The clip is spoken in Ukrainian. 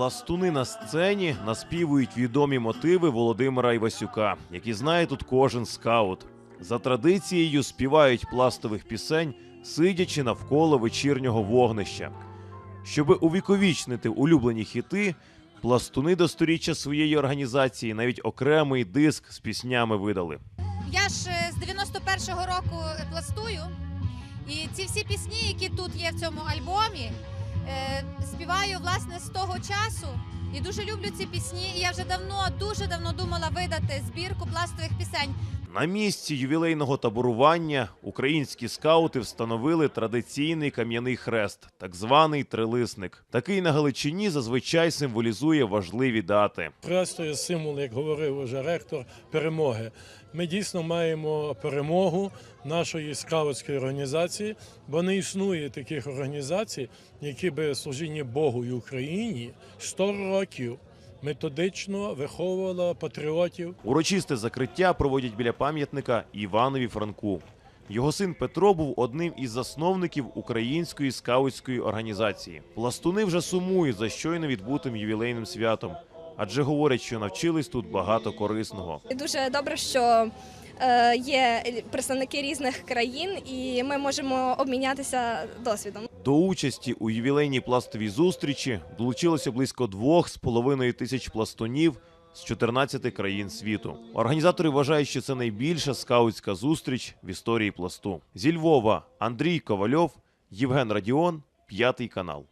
Пластуни на сцені наспівують відомі мотиви Володимира Івасюка, які знає тут кожен скаут. За традицією співають пластових пісень, сидячи навколо вечірнього вогнища. Щоби увіковічнити улюблені хіти, пластуни до сторіччя своєї організації навіть окремий диск з піснями видали. Я ж е, з 91-го року пластую, і ці всі пісні, які тут є в цьому альбомі, співаю власне з того часу. І дуже люблю ці пісні. І я вже давно, дуже давно думала видати збірку пластових пісень. На місці ювілейного таборування українські скаути встановили традиційний кам'яний хрест, так званий трилисник. Такий на Галичині зазвичай символізує важливі дати. Хрест є символ, як говорив уже ректор, перемоги. Ми дійсно маємо перемогу нашої скаутської організації, бо не існує таких організацій, які би служіння Богу і Україні 100 років методично виховувала патріотів Урочисте закриття проводять біля пам'ятника Іванові Франку. Його син Петро був одним із засновників української скаутської організації. Пластуни вже сумують за щойно відбутим ювілейним святом, адже говорять, що навчились тут багато корисного. Дуже добре, що е, є представники різних країн, і ми можемо обмінятися досвідом. До участі у ювілейній пластовій зустрічі долучилося близько двох з половиною тисяч пластунів з 14 країн світу. Організатори вважають, що це найбільша скаутська зустріч в історії пласту. Зі Львова Андрій Ковальов, Євген Радіон, п'ятий канал.